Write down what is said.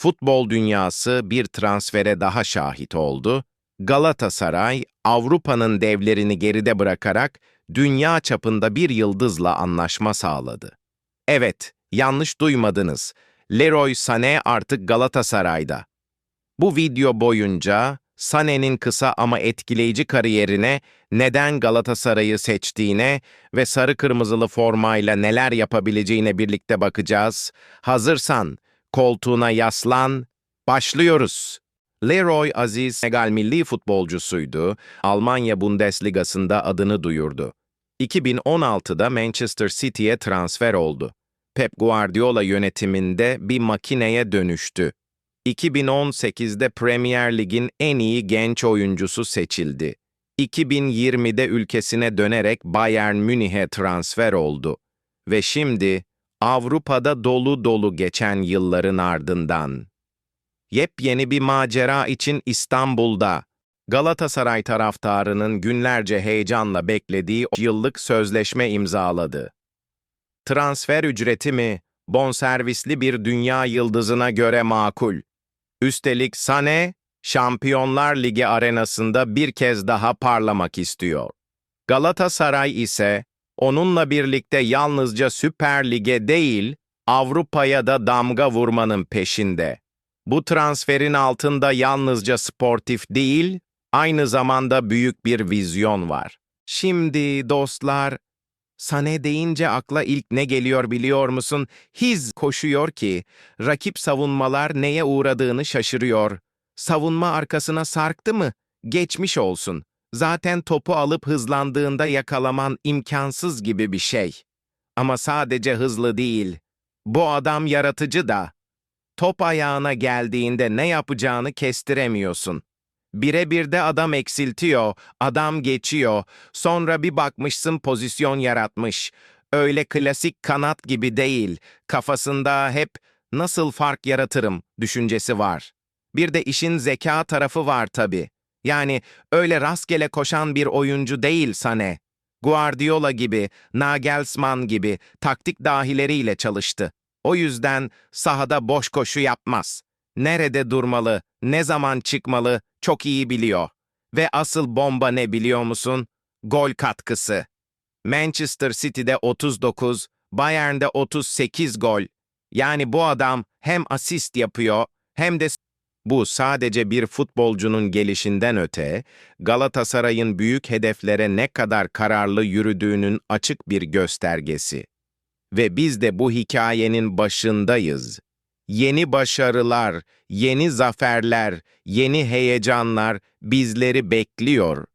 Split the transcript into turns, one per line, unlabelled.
Futbol dünyası bir transfere daha şahit oldu. Galatasaray, Avrupa'nın devlerini geride bırakarak dünya çapında bir yıldızla anlaşma sağladı. Evet, yanlış duymadınız. Leroy Sané artık Galatasaray'da. Bu video boyunca Sané'nin kısa ama etkileyici kariyerine, neden Galatasaray'ı seçtiğine ve sarı kırmızılı formayla neler yapabileceğine birlikte bakacağız. Hazırsan, koltuğuna yaslan, başlıyoruz. Leroy Aziz Senegal milli futbolcusuydu, Almanya Bundesligası'nda adını duyurdu. 2016'da Manchester City'ye transfer oldu. Pep Guardiola yönetiminde bir makineye dönüştü. 2018'de Premier Lig'in en iyi genç oyuncusu seçildi. 2020'de ülkesine dönerek Bayern Münih'e transfer oldu. Ve şimdi Avrupa'da dolu dolu geçen yılların ardından. Yepyeni bir macera için İstanbul'da. Galatasaray taraftarının günlerce heyecanla beklediği yıllık sözleşme imzaladı. Transfer ücreti mi, bonservisli bir dünya yıldızına göre makul. Üstelik Sane, Şampiyonlar Ligi arenasında bir kez daha parlamak istiyor. Galatasaray ise onunla birlikte yalnızca Süper Lig'e değil, Avrupa'ya da damga vurmanın peşinde. Bu transferin altında yalnızca sportif değil, aynı zamanda büyük bir vizyon var. Şimdi dostlar, Sane deyince akla ilk ne geliyor biliyor musun? Hiz koşuyor ki, rakip savunmalar neye uğradığını şaşırıyor. Savunma arkasına sarktı mı? Geçmiş olsun. Zaten topu alıp hızlandığında yakalaman imkansız gibi bir şey. Ama sadece hızlı değil. Bu adam yaratıcı da. Top ayağına geldiğinde ne yapacağını kestiremiyorsun. Birebir de adam eksiltiyor, adam geçiyor, sonra bir bakmışsın pozisyon yaratmış. Öyle klasik kanat gibi değil, kafasında hep nasıl fark yaratırım düşüncesi var. Bir de işin zeka tarafı var tabii. Yani öyle rastgele koşan bir oyuncu değil Sane. Guardiola gibi, Nagelsmann gibi taktik dahileriyle çalıştı. O yüzden sahada boş koşu yapmaz. Nerede durmalı, ne zaman çıkmalı çok iyi biliyor. Ve asıl bomba ne biliyor musun? Gol katkısı. Manchester City'de 39, Bayern'de 38 gol. Yani bu adam hem asist yapıyor hem de bu sadece bir futbolcunun gelişinden öte, Galatasaray'ın büyük hedeflere ne kadar kararlı yürüdüğünün açık bir göstergesi. Ve biz de bu hikayenin başındayız. Yeni başarılar, yeni zaferler, yeni heyecanlar bizleri bekliyor.